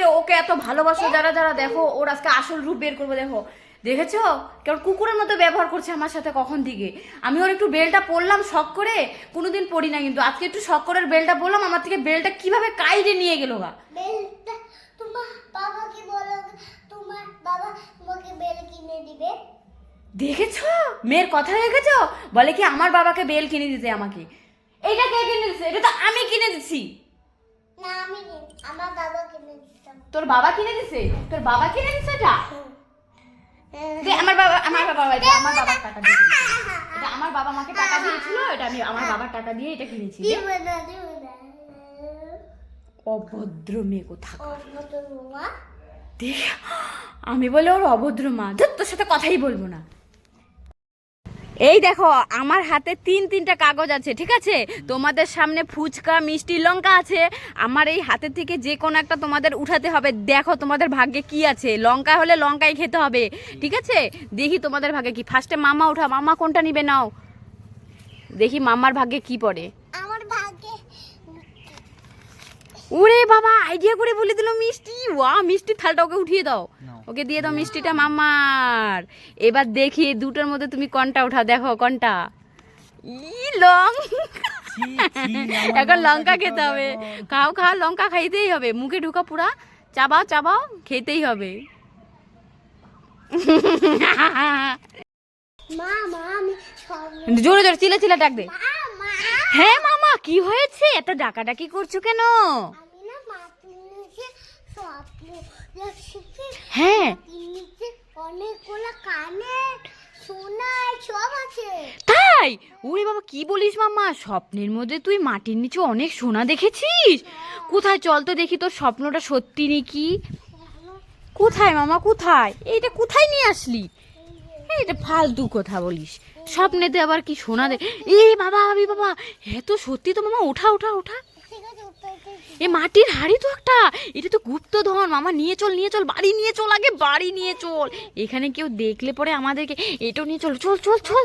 আজকে ওকে এত ভালোবাসো যারা যারা দেখো ওর আজকে আসল রূপ বের করব দেখো। দেখেছ? কেমন কুকুরের মতো ব্যবহার করছে আমার সাথে কখন দিকে? আমি ওর একটু বেলটা পরলাম শখ করে কোনোদিন পড়ি না কিন্তু। আজকে একটু শখ করে বেলটা বললাম আমার থেকে বেলটা কীভাবে কাইরে নিয়ে গেল গা? দেখেছ? মেয়ের কথা দেখেছ? বলে কি আমার বাবাকে বেল কিনে দিতে আমাকে? এইটা কে কিনে দিচ্ছে এটা তো আমি কিনে দিচ্ছি না আমি আমার বাবা কিনে দিতাম তোর বাবা কিনে দিছে? তোর বাবা কিনে দিছে এটা? দে, আমার বাবা আমার বাবা এটা আমার বাবার টাকা দিয়ে এটা আমার বাবা আমাকে টাকা দিয়েছিল এটা আমি আমার বাবার টাকা দিয়ে এটা কিনেছি অভদ্র মেয়ে কোথা আমি বলে ওর অভদ্র মা। তোর সাথে কথাই বলব না। এই দেখো, আমার হাতে তিন তিনটা কাগজ আছে, ঠিক আছে? তোমাদের সামনে ফুচকা, মিষ্টি, লঙ্কা আছে। আমার এই হাতে থেকে যে কোনো একটা তোমাদের উঠাতে হবে। দেখো তোমাদের ভাগ্যে কি আছে। লঙ্কা হলে লঙ্কাই খেতে হবে, ঠিক আছে? দেখি তোমাদের ভাগ্যে কি। ফার্স্টে মামা উঠা মামা কোনটা নিবে নাও। দেখি মামার ভাগ্যে কি পড়ে আমার ভাগ্যে ওরে বাবা আইডিয়া করে বলে দিল মিষ্টি। ওয়া মিষ্টি থালটা ওকে উঠিয়ে দাও। ওকে দিয়ে দাও মিষ্টিটা মামার এবার দেখি দুটোর মধ্যে তুমি কোনটা উঠাও দেখো কোনটা। ই লং এখন লঙ্কা খেতে হবে। খাও খাও লঙ্কা খাইতেই হবে। মুখে ঢুকা পুরা চাবাও চাবাও খেতেই হবে। মা মা জোরে জোরে চিলে চিলে ডাক দে। মা মা। হ্যাঁ মামা কি হয়েছে? এত ডাকাডাকি করছ কেন? হ্যাঁ। অনেকগুলো কানে সোনা সব আছে। তাই? ওরে বাবা কি বলিস মামা স্বপ্নের মধ্যে তুই মাটির নিচে অনেক সোনা দেখেছিস? কোথায়? চল তো দেখি তোর স্বপ্নটা সত্যি নাকি? কোথায় মামা কোথায়? এইটা কোথায় নিয়ে আসলি? এইটা ফালতু কথা বলিস। স্বপ্নেতে আবার কি সোনা দে এ বাবা আবি বাবা হ্যাঁ তো সত্যি তো মামা, ওঠা ওঠা ওঠা। এ মাটির হাড়ি তো একটা, এটা তো গুপ্তধন, মামা নিয়ে চল নিয়ে চল, বাড়ি নিয়ে চল, আগে বাড়ি নিয়ে চল। এখানে কেউ দেখলে পরে আমাদেরকে এটাও নিয়ে চল চল চল চল।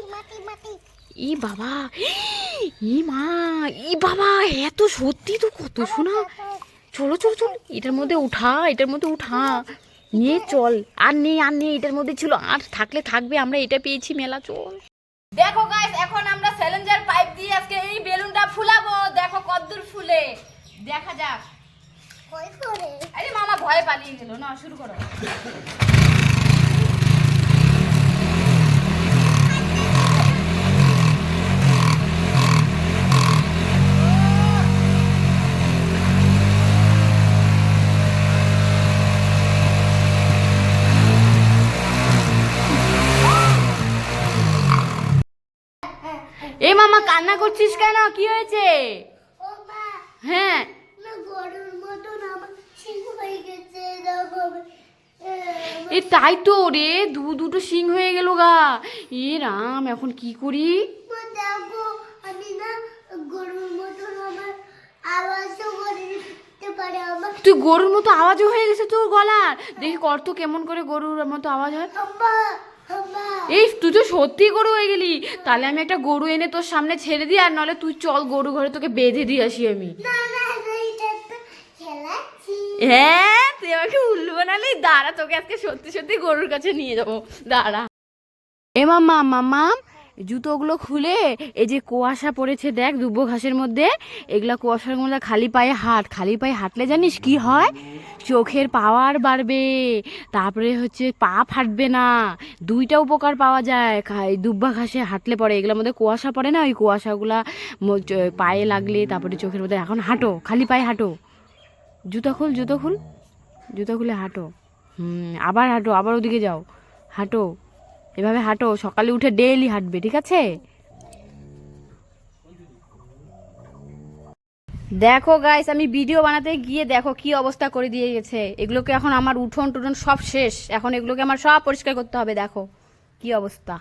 ই বাবা ই মা ই বাবা এত সত্যি তো কত শোনা। চলো চলো চলো, এটার মধ্যে উঠা, এটার মধ্যে উঠা। নিয়ে চল। আর নেই আর নেই এটার মধ্যে ছিল আর থাকলে থাকবে আমরা এটা পেয়েছি মেলা চল। দেখো গাইস এখন আমরা স্যালেঞ্জার পাইপ দিয়ে আজকে এই বেলুনটা ফুলাবো। দেখো কদ্দুর ফুলে। দেখা যাক। কই করে। আরে মামা ভয় পালিয়ে গেল। না শুরু করো। এ মামা কান্না করছিস কেন? কি হয়েছে? হ্যাঁ। এ তাই তো রে দু দুটো সিং হয়ে গেল গা। এ রাম এখন কি করি? তুই গরুর মতো আওয়াজও হয়ে গেছে তোর গলার। দেখি কর তো কেমন করে গরুর মতো আওয়াজ হয়। এই, তুই তো সত্যি গরু হয়ে গেলি। তাহলে আমি একটা গরু এনে তোর সামনে ছেড়ে দিই, আর নাহলে তুই চল গরু ঘরে তোকে বেঁধে দিয়ে আসি আমি। হ্যাঁ তুই আমাকে উল্লু বানালি? দাঁড়া, তোকে আজকে সত্যি সত্যি গরুর কাছে নিয়ে যাব। দাঁড়া। এ মামা মামা জুতোগুলো খুলে এই যে কুয়াশা পড়েছে দেখ, দুব্বো ঘাসের মধ্যে, এগুলা কুয়াশার মধ্যে খালি পায়ে হাট, খালি পায়ে হাঁটলে জানিস কি হয়? চোখের পাওয়ার বাড়বে, তারপরে হচ্ছে পা ফাটবে না, দুইটা উপকার পাওয়া যায় দুব্বা ঘাসে হাঁটলে পরে, এগুলোর মধ্যে কুয়াশা পড়ে না? ওই কুয়াশাগুলা পায়ে লাগলে তারপরে চোখের মধ্যে, এখন হাঁটো, খালি পায়ে হাঁটো। জুতো খুল জুতো খুল, জুতো খুলে হাঁটো। হুম, আবার হাঁটো, আবার ওদিকে যাও, হাঁটো। এভাবে হাঁটো, সকালে উঠে ডেইলি হাঁটবে, ঠিক আছে? দেখো গাইস আমি ভিডিও বানাতে গিয়ে দেখো কি অবস্থা করে দিয়ে গেছে। এগুলোকে এখন আমার উঠোন টুটন সব শেষ। এখন এগুলোকে আমার সব পরিষ্কার করতে হবে, দেখো কি অবস্থা।